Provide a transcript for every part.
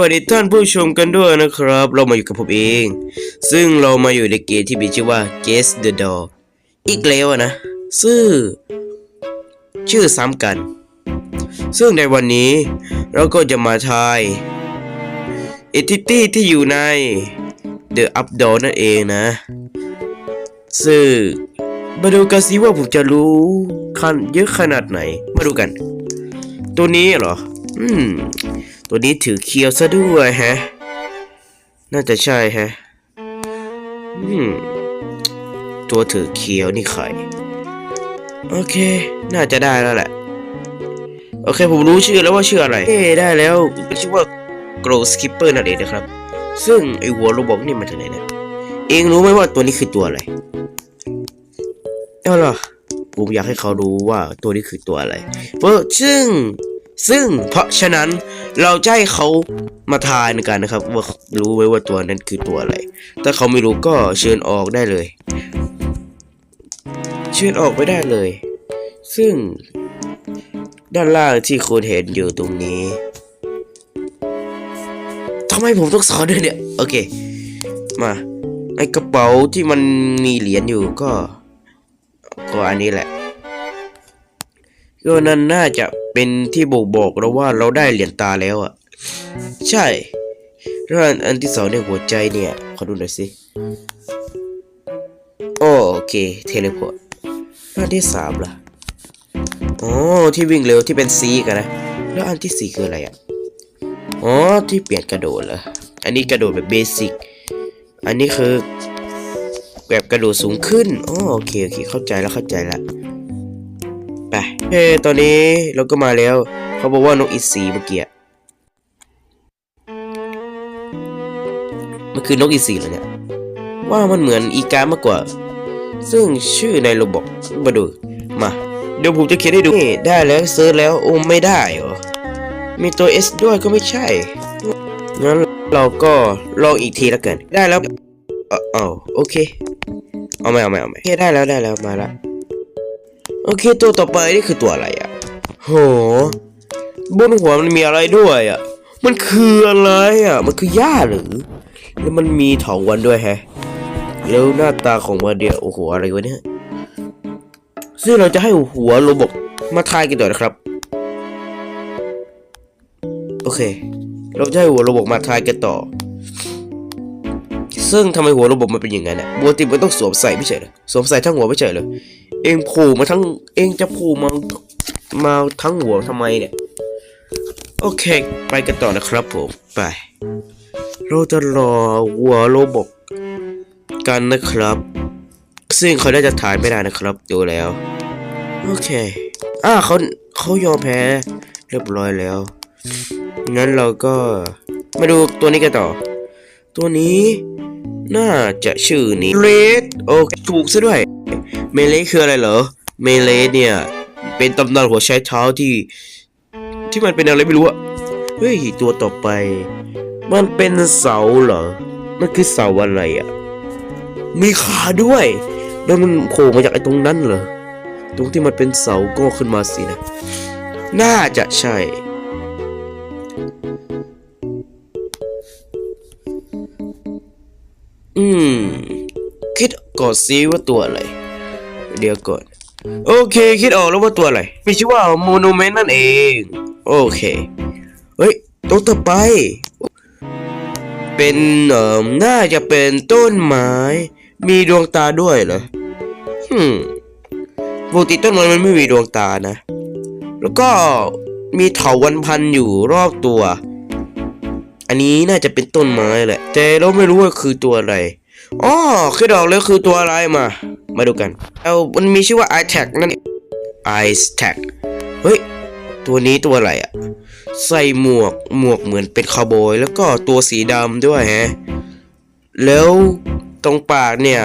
สวัสดีท่านผู้ชมกันด้วยนะครับ เรามาอยู่กับผมเอง ซึ่งเรามาอยู่ในเกมที่มีชื่อว่า Guess the Door อีกแล้วนะซึ่งชื่อซ้ำกัน ซึ่งในวันนี้เราก็จะมาทาย Entity ที่อยู่ใน The Up Door นั่นเองนะ ซึ่งมาดูกันสิว่าผมจะรู้คันเยอะขนาดไหน มาดูกัน ตัวนี้เหรอ อืม ตัวนี้ถือเคียวซะด้วยแฮะ น่าจะใช่แฮะ อืม ตัวถือเคียวนี่ใคร โอเค น่าจะได้แล้วแหละ โอเค ผมรู้ชื่อแล้วว่าชื่ออะไร เอ้ได้แล้วชื่อว่า Grow Skipper นั่นเองนะครับ ซึ่งไอหัวโรบอกนี่มาจากไหนเนี่ย เองรู้ไหมว่าตัวนี้คือตัวอะไรเอาล่ะผมอยากให้เขารู้ว่าตัวนี้คือตัวอะไร เพราะซึ่ง ซึ่งเพราะฉะนั้นเราจะให้เขามาทายในกันนะครับ ว่ารู้ไว้ว่าตัวนั้นคือตัวอะไร ถ้าเขาไม่รู้ก็เชิญออกได้เลย เชิญออกไปได้เลย ซึ่งด้านล่างที่คุณเห็นอยู่ตรงนี้ทำไมผมต้องสอนด้วยเนี่ย โอเค มาไอกระเป๋าที่มันมีเหรียญอยู่ก็ ก็อันนี้แหละ ก็นั่นน่าจะเป็นที่บ่งบอกเราว่าเราได้เหรียญตาแล้วอะ ใช่แล้วอันอันที่สองเนี่ยหัวใจเนี่ย ขอดูหน่อยสิโอเค เทเลพอร์ตอันที่สามล่ะอ๋อที่วิ่งเร็วที่เป็นซีกันนะ แล้วอันที่สี่คืออะไรอะอ๋อที่เปลี่ยนกระโดดเหรออันนี้กระโดดแบบเบสิกอันนี้คือแบบกระโดดสูงขึ้นอ๋อโอเคโอเคเข้าใจแล้วเข้าใจแล้ว เฮ้ตอนนี้เราก็มาแล้ว เขาบอกว่านกอีสีเมื่อกี้มันคือนกอีสีเหรอเนี่ย ว่ามันเหมือนอีกามากกว่า ซึ่งชื่อในโรบอกมาดู มา เดี๋ยวผมจะเขียนให้ดูได้แล้วเซิร์ชแล้วโอ้ไม่ได้เหรอ มีตัว S ด้วยก็ไม่ใช่ งั้นเราก็ลองอีกทีแล้วกัน ได้แล้ว เออเอโอเค เอาไหมเอาไหมเอาไหมโอเคได้แล้วได้แล้วมาละ โอเคตัวต่อไปนี่คือตัวอะไรอะโหบนหัวมันมีอะไรด้วยอะ มันคืออะไรอะ มันคือหญ้าหรือ แล้วมันมีเถาวันด้วยแฮะ แล้วหน้าตาของมันเดียวโอ้โหอะไรวะเนี่ย ซึ่งเราจะให้หัวโรบอทมาทายกันต่อนะครับ โอเค เราจะให้หัวโรบอทมาทายกันต่อ ซึ่งทำไมหัวโรบอทมันเป็นอย่างนั้นอะปกติมันต้องสวมใส่ไม่ใช่เหรอสวมใส่ทั้งหัวไม่ใช่เหรอเองผล่มาทั้งเองจะผล่มามาทั้งหัวทำไมเนี่ยโอเค ไปกันต่อนะครับผมไป เราจะรอหัวโรบอทกันนะครับ ซึ่งเขาน่าจะถ่ายไม่ได้นะครับดูแล้ว โอเคอ่าเขาเขายอมแพ้เรียบร้อยแล้วงั้นเราก็มาดูตัวนี้กันต่อ ตัวนี้ น่าจะชื่อนี้เลดโอเคถูกซะด้วย เมเลคืออะไรเหรอ เมเลเนี่ย เป็นตำนานหัวใช้เท้าที่ ที่มันเป็นอะไรไม่รู้อะเฮ้ย ตัวต่อไป มันเป็นเสาเหรอ มันคือเสาอะไรอะมีขาด้วย แล้วมันโผล่มาจากไอ้ตรงนั้นเหรอ ตรงที่มันเป็นเสาก็ขึ้นมาสินะ น่าจะใช่ คิดก่อนซิว่าตัวอะไร เดี๋ยวก่อนโอเค คิดออกแล้วว่าตัวอะไร มีชื่อว่าโมนูเมนต์นั่นเอง โอเค เฮ้ยตัวต่อไป เป็นเอ่อน่าจะเป็นต้นไม้ มีดวงตาด้วยเหรอฮึมปกติต้นไม้มันไม่มีดวงตานะ แล้วก็มีเถาวันพันอยู่รอบตัว อันนี้น่าจะเป็นต้นไม้แหละ แต่เราไม่รู้ว่าคือตัวอะไร อ๋อคิดออกแล้วคือตัวอะไรมา มาดูกันเอามันมีชื่อว่า i t a g นั่น i t a g เฮ้ย ตัวนี้ตัวอะไรอะใส่หมวกหมวกเหมือนเป็นคาวบอยแล้วก็ตัวสีดำด้วยแฮะ แล้วตรงปากเนี่ย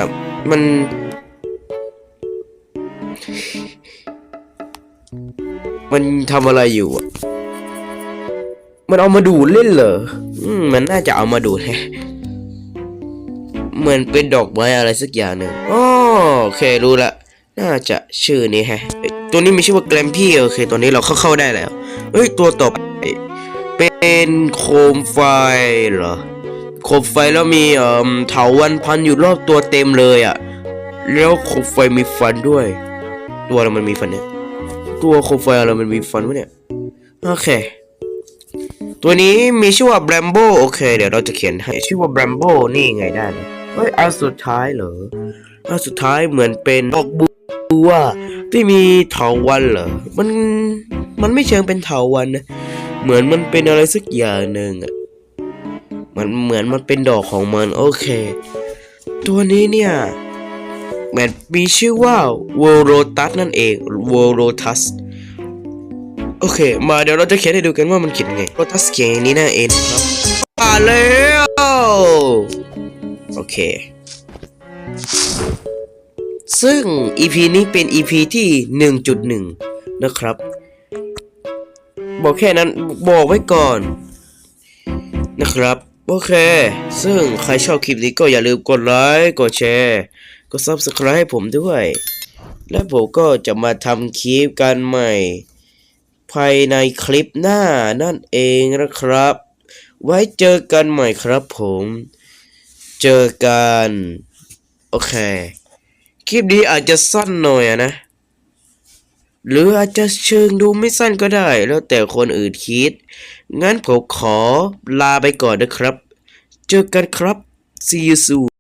มัน มันทำอะไรอยู่อะมันเอามาดูดเล่นเหรอ มันน่าจะเอามาดูดแฮะ เหมือนเป็นดอกไม้อะไรสักอย่างหนึ่งอ๋อโอเครู้ละ น่าจะชื่อนี้แฮะ ตัวนี้มีชื่อว่าแกรมพี่โอเค ตัวนี้เราเข้าเข้าได้แล้ว เฮ้ย ตัวต่อไป เป็นโคมไฟเหรอ โคมไฟแล้วมีเอ่อเถาวันพันอยู่รอบตัวเต็มเลยอะ่ะ แล้วโคมไฟมีฟันด้วย ตัวอะไรมันมีฟันเนี่ย ตัวโคมไฟอะไรมันมีฟันวะเนี่ย โอเคตัวนี้มีชื่อว่าแบรมโบโอเค เดี๋ยวเราจะเขียนให้ชื่อว่าแบรมโบนี่ไงได้เลย เฮ้ยอันสุดท้ายเหรออันสุดท้ายเหมือนเป็นดอกบัวที่มีเถาวันเหรอ มันมันไม่เชิงเป็นเถาวันนะ เหมือนมันเป็นอะไรสักอย่างหนึ่งอะ มันเหมือนมันเป็นดอกของมันโอเค ตัวนี้เนี่ยมันมีชื่อว่า w o r o t u s นั่นเอง w o r o t u s โอเค มาเดี๋ยวเราจะเขียนให้ดูกันว่ามันเขียนไง Lotus เขียนอย่างนี้นั่นเองครับมาแล้ว โอเค ซึ่ง EP นี้เป็น EP ที่ 1.1 นะครับ บอกแค่นั้นบอกไว้ก่อนนะครับ โอเค ซึ่งใครชอบคลิปนี้ก็อย่าลืมกดไลค์กดแชร์กด Subscribe ให้ผมด้วย และผมก็จะมาทำคลิปกันใหม่ ภายในคลิปหน้านั่นเองนะครับ ไว้เจอกันใหม่ครับผม เจอกัน โอเค คลิปนี้อาจจะสั้นหน่อยนะ หรืออาจจะเชิงดูไม่สั้นก็ได้ แล้วแต่คนอื่นคิด งั้นผมขอลาไปก่อนนะครับ เจอกันครับ see you soon